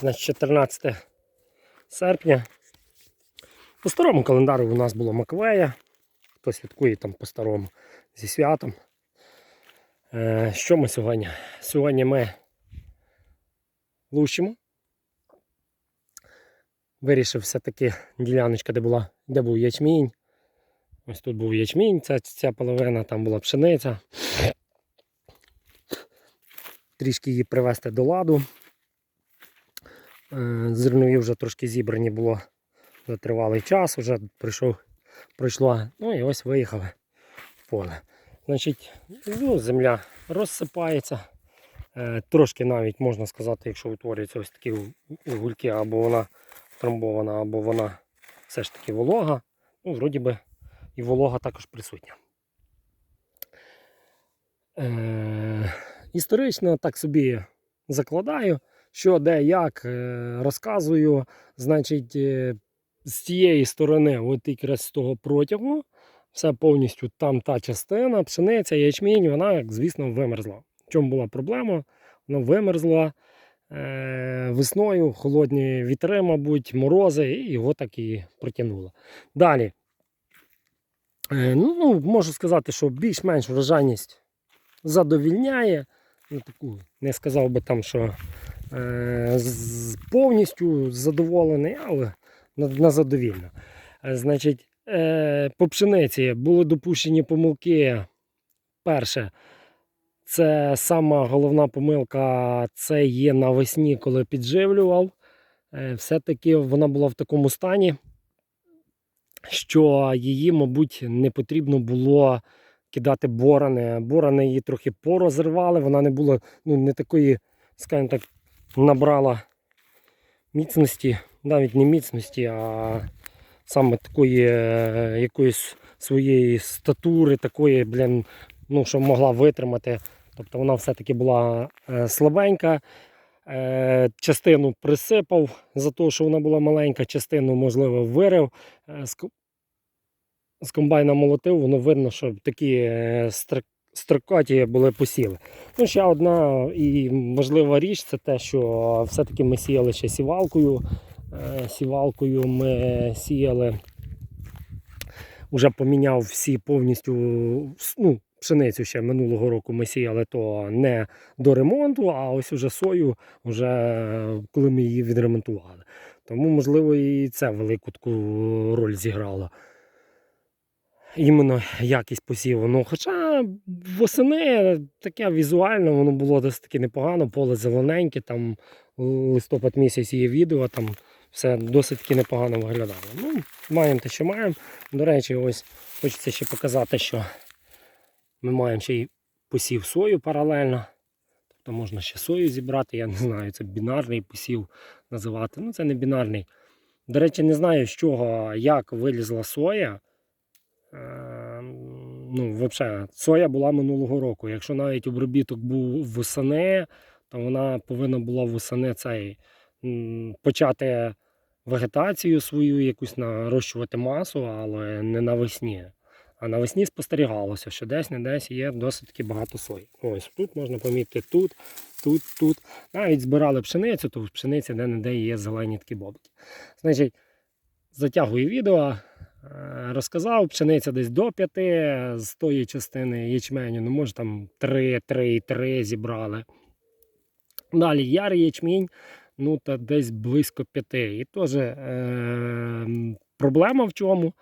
Значить, 14 серпня. По старому календару у нас було Маковея. Хто святкує там по старому зі святом. Е, що ми сьогодні? Сьогодні ми лущимо. Вирішив все-таки діляночка, де, була, де був ячмінь. Ось тут був ячмінь, ця, ця половина, там була пшениця. Трішки її привести до ладу. Е, Зернові вже трошки зібрані було за тривалий час, вже прийшов, пройшло. Ну і ось виїхали в поле. Значить, ну, земля розсипається. Е, Трошки навіть можна сказати, якщо утворюються ось такі гульки, або вона трамбована, або вона все ж таки волога. Ну, вроді би, і волога також присутня. Е, історично так собі закладаю, що де як е, розказую. Значить, е, з цієї сторони, от якраз з того протягу, все повністю там та частина, пшениця, ячмінь, вона, звісно, вимерзла. В чому була проблема? Вона вимерзла е, весною, холодні вітри, мабуть, морози, і його так і протягнуло. Далі. Ну, можу сказати, що більш-менш врожайність задовільняє. Ну, таку, не сказав би там, що повністю задоволений, але на, задовільно. Е, Значить, е, по пшениці були допущені помилки. Перше, це сама головна помилка, це є навесні, коли підживлював. Е, Все-таки вона була в такому стані, що її, мабуть, не потрібно було кидати борони. Борони її трохи порозривали, вона не була ну, не такої, скажімо так, набрала міцності, навіть не міцності, а саме такої е, якоїсь своєї статури, такої, блін, ну, що могла витримати. Тобто вона все-таки була е, слабенька. Е, частину присипав за те, що вона була маленька, частину, можливо, вирив. З, комбайна молотив, воно видно, що такі строкаті були посіли. Ну, ще одна і важлива річ це те, що все-таки ми сіяли ще сівалкою. Е, Сівалкою ми сіяли, вже поміняв всі повністю ну, пшеницю ще минулого року ми сіяли, то не до ремонту, а ось уже сою, вже коли ми її відремонтували. Тому, можливо, і це велику таку роль зіграло. Іменно якість посіву. Ну, хоча восени таке візуально воно було досить таки непогано, поле зелененьке, там листопад місяць є відео, там все досить таки непогано виглядало. Ну, маємо те, що маємо. До речі, ось хочеться ще показати, що ми маємо ще й посів сою паралельно. Тобто можна ще сою зібрати, я не знаю, це бінарний посів називати. Ну, це не бінарний. До речі, не знаю, з чого, як вилізла соя. Ну, взагалі, соя була минулого року. Якщо навіть обробіток був восени, то вона повинна була восени цей, почати вегетацію свою, якусь нарощувати масу, але не навесні. А навесні спостерігалося, що десь не десь є досить таки багато сої. Ось тут можна помітити тут, тут, тут. Навіть збирали пшеницю, то в пшениці де-не-де є зелені такі бобки. Значить, затягую відео. Е, Розказав, пшениця десь до 5 з тої частини ячменю, ну може там 3, 3, 3 зібрали. Далі ярий ячмінь, ну та десь близько 5. І теж е, проблема в чому?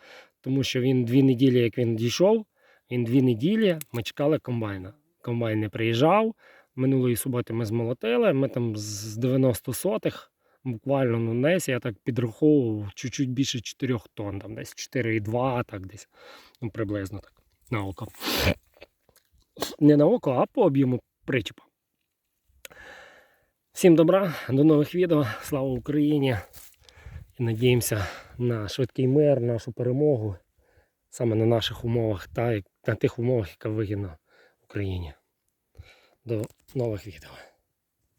Тому що він дві неділі, як він дійшов, він дві неділі ми чекали комбайна. Комбайн не приїжджав. Минулої суботи ми змолотили, ми там з 90 сотих, буквально ну, десь я так підраховував чуть-чуть більше 4 тонн, там десь 4,2, так десь, ну, приблизно так, на око. Не на око, а по об'єму причепа. Всім добра, до нових відео. Слава Україні! І надіємося на швидкий мир, нашу перемогу саме на наших умовах та на тих умовах, яка вигідна Україні. До нових відео.